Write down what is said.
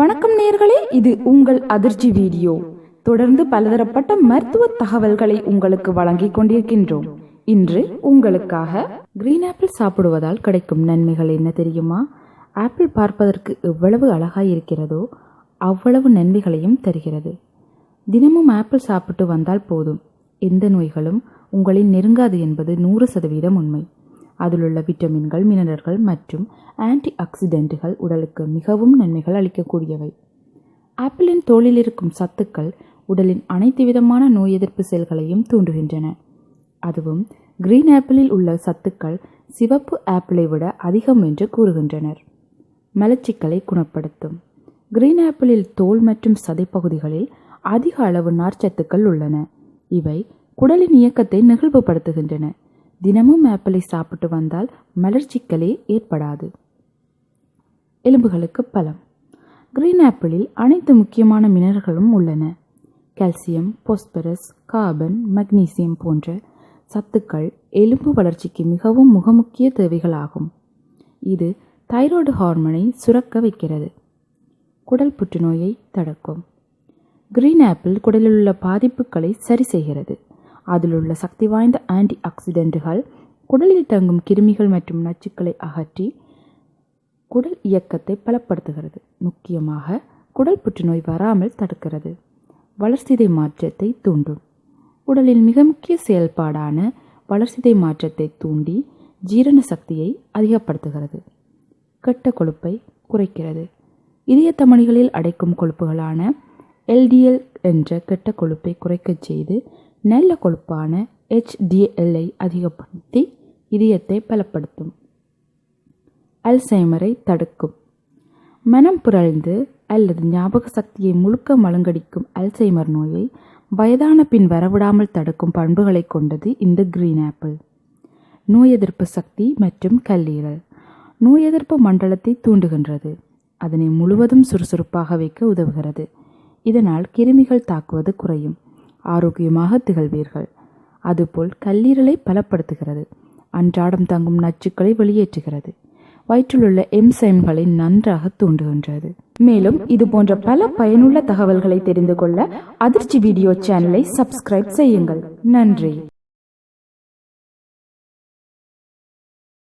வணக்கம் நேர்களே இது உங்கள் அதிர்ச்சி வீடியோ. தொடர்ந்து பலதரப்பட்ட மருத்துவ தகவல்களை உங்களுக்கு வழங்கிக் கொண்டிருக்கின்றோம். இன்று உங்களுக்காக கிரீன் ஆப்பிள் சாப்பிடுவதால் கிடைக்கும் நன்மைகள் என்ன தெரியுமா? ஆப்பிள் பார்ப்பதற்கு எவ்வளவு அழகாய் இருக்கிறதோ அவ்வளவு நன்மைகளையும் தருகிறது. தினமும் ஆப்பிள் சாப்பிட்டு வந்தால் போதும். எந்த நோய்களும் உங்களை நெருங்காது என்பது நூறு சதவீதம் உண்மை. அதிலுள்ள விட்டமின்கள் மினரல்கள் மற்றும் ஆன்டி ஆக்சிடென்ட்டுகள் உடலுக்கு மிகவும் நன்மைகள் அளிக்கக்கூடியவை. ஆப்பிளின் தோலில் இருக்கும் சத்துக்கள் உடலின் அனைத்து விதமான நோய் எதிர்ப்பு செல்களையும் தூண்டுகின்றன. அதுவும் கிரீன் ஆப்பிளில் உள்ள சத்துக்கள் சிவப்பு ஆப்பிளை விட அதிகம் என்று கூறுகின்றனர். மலச்சிக்கலை குணப்படுத்தும். கிரீன் ஆப்பிளில் தோல் மற்றும் சதைப்பகுதிகளில் அதிக அளவு நார்ச்சத்துக்கள் உள்ளன. இவை குடலின் இயக்கத்தை நெகிழ்வுபடுத்துகின்றன. தினமும் ஆப்பிளை சாப்பிட்டு வந்தால் மலர்ச்சிக்கலே ஏற்படாது. எலும்புகளுக்கு பலம் கிரீன் ஆப்பிளில் அனைத்து முக்கியமான மினரல்களும் உள்ளன. கால்சியம் பாஸ்பரஸ் கார்பன் மக்னீசியம் போன்ற சத்துக்கள் எலும்பு வளர்ச்சிக்கு மிகவும் முகமுக்கிய தேவைகளாகும். இது தைராய்டு ஹார்மோனை சுரக்க வைக்கிறது. குடல் புற்றுநோயை தடுக்கும். கிரீன் ஆப்பிள் குடலில் உள்ள பாதிப்புகளை சரி செய்கிறது. அதில் உள்ள சக்தி வாய்ந்த ஆன்டி ஆக்சிடென்ட்டுகள் குடலில் தங்கும் கிருமிகள் மற்றும் நச்சுக்களை அகற்றி குடல் இயக்கத்தை பலப்படுத்துகிறது. முக்கியமாக குடல் புற்றுநோய் வராமல் தடுக்கிறது. வளர்சிதை மாற்றத்தை தூண்டும். உடலின் மிக முக்கிய செயல்பாடான வளர்சிதை மாற்றத்தை தூண்டி ஜீரண சக்தியை அதிகப்படுத்துகிறது. கெட்ட கொழுப்பை குறைக்கிறது. இதய தமனிகளில் அடைக்கும் கொழுப்புகளான எல்டிஎல் என்ற கெட்ட கொழுப்பை குறைக்கச் செய்து நல்ல கொழுப்பான ஹெச்டிஎல்லை அதிகப்படுத்தி இதயத்தை பலப்படுத்தும். அல்சைமரை தடுக்கும். மனம் புரழ்ந்து அல்லது ஞாபக சக்தியை முழுக்க மழுங்கடிக்கும் அல்சைமர் நோயை வயதான பின் வரவிடாமல் தடுக்கும் பண்புகளை கொண்டது இந்த கிரீன் ஆப்பிள் நோய் எதிர்ப்பு சக்தி மற்றும் கல்லீரல். நோய் எதிர்ப்பு மண்டலத்தை தூண்டுகின்றது. அதனை முழுவதும் சுறுசுறுப்பாக வைக்க உதவுகிறது. இதனால் கிருமிகள் தாக்குவது குறையும். ஆரோக்கியமாக திகழ்வீர்கள். அதுபோல் கல்லீரலை பலப்படுத்துகிறது. அன்றாடம் தங்கும் நச்சுக்களை வெளியேற்றுகிறது. வயிற்றிலுள்ள எம்சைம்களை நன்றாக தூண்டுகின்றது. மேலும் இது போன்ற பல பயனுள்ள தகவல்களை தெரிந்து கொள்ள அதிர்ச்சி வீடியோ சேனலை சப்ஸ்கிரைப் செய்யுங்கள். நன்றி.